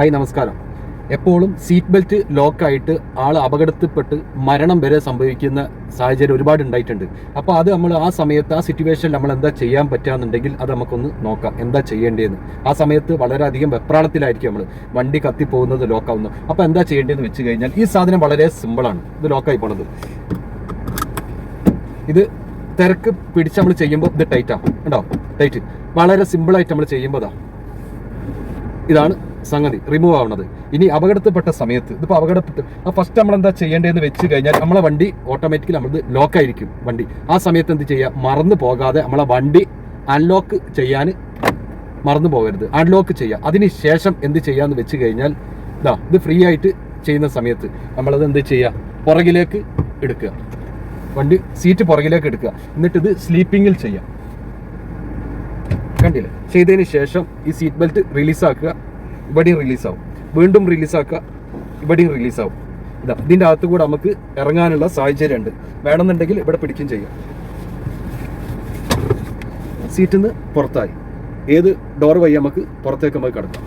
Hi നമസ്കാരം. എപ്പോഴും seat belt ലോക്കായിട്ട് ആൾ അപകടത്തിൽപ്പെട്ട് മരണം വരെ സംഭവിക്കുന്ന സാഹചര്യം ഒരുപാട് ഉണ്ടായിട്ടുണ്ട്. അപ്പോൾ അത് നമ്മൾ ആ സമയത്ത് ആ സിറ്റുവേഷനിൽ നമ്മൾ എന്താ ചെയ്യാൻ പറ്റുകയെന്നുണ്ടെങ്കിൽ അത് നമുക്കൊന്ന് നോക്കാം. എന്താ ചെയ്യേണ്ടതെന്ന് ആ സമയത്ത് വളരെയധികം വെപ്രാളത്തിലായിരിക്കും നമ്മൾ വണ്ടി കത്തി പോകുന്നത് ലോക്കാവുന്നു അപ്പോൾ എന്താ ചെയ്യേണ്ടതെന്ന് വെച്ച് കഴിഞ്ഞാൽ ഈ സാധനം വളരെ സിമ്പിളാണ് ഇത് ലോക്കായി പോണത്. ഇത് തിരക്ക് പിടിച്ച് നമ്മൾ ചെയ്യുമ്പോൾ ഇത് ടൈറ്റാണ് ഉണ്ടോ ടൈറ്റ് വളരെ സിമ്പിളായിട്ട് നമ്മൾ ചെയ്യുമ്പോൾ ഇതാണ് സംഗതി റിമൂവ് ആവുന്നത്. ഇനി അപകടത്തിൽപ്പെട്ട സമയത്ത് ഇതിപ്പോൾ അപകടപ്പെട്ട് ആ ഫസ്റ്റ് നമ്മൾ എന്താ ചെയ്യേണ്ടതെന്ന് വെച്ച് കഴിഞ്ഞാൽ നമ്മളെ വണ്ടി ഓട്ടോമാറ്റിക്കലി നമ്മളത് ലോക്കായിരിക്കും വണ്ടി. ആ സമയത്ത് എന്ത് ചെയ്യുക മറന്നു പോകാതെ നമ്മളെ വണ്ടി അൺലോക്ക് ചെയ്യാൻ മറന്നു പോകരുത്. അൺലോക്ക് ചെയ്യുക അതിന് ശേഷം എന്ത് ചെയ്യാന്ന് വെച്ച് കഴിഞ്ഞാൽ ഇതാ ഇത് ഫ്രീ ആയിട്ട് ചെയ്യുന്ന സമയത്ത് നമ്മളത് എന്ത് ചെയ്യുക പുറകിലേക്ക് എടുക്കുക. വണ്ടി സീറ്റ് പുറകിലേക്ക് എടുക്കുക. എന്നിട്ട് ഇത് സ്ലീപ്പിങ്ങിൽ ചെയ്യാം. കണ്ടില്ല? ചെയ്തതിന് ശേഷം ഈ സീറ്റ് ബെൽറ്റ് റിലീസാക്കുക ഇവിടെയും റിലീസാവും വീണ്ടും റിലീസാക്കുക ഇവിടെയും റിലീസാവും ഇതാ ഇതിന്റെ അകത്ത് കൂടെ നമുക്ക് ഇറങ്ങാനുള്ള സാഹചര്യം ഉണ്ട് വേണമെന്നുണ്ടെങ്കിൽ ഇവിടെ പിടിക്കുകയും ചെയ്യാം. സീറ്റിൽ നിന്ന് പുറത്തായി. ഏത് ഡോർ വഴി നമുക്ക് പുറത്തേക്ക് നമുക്ക് കിടക്കാം?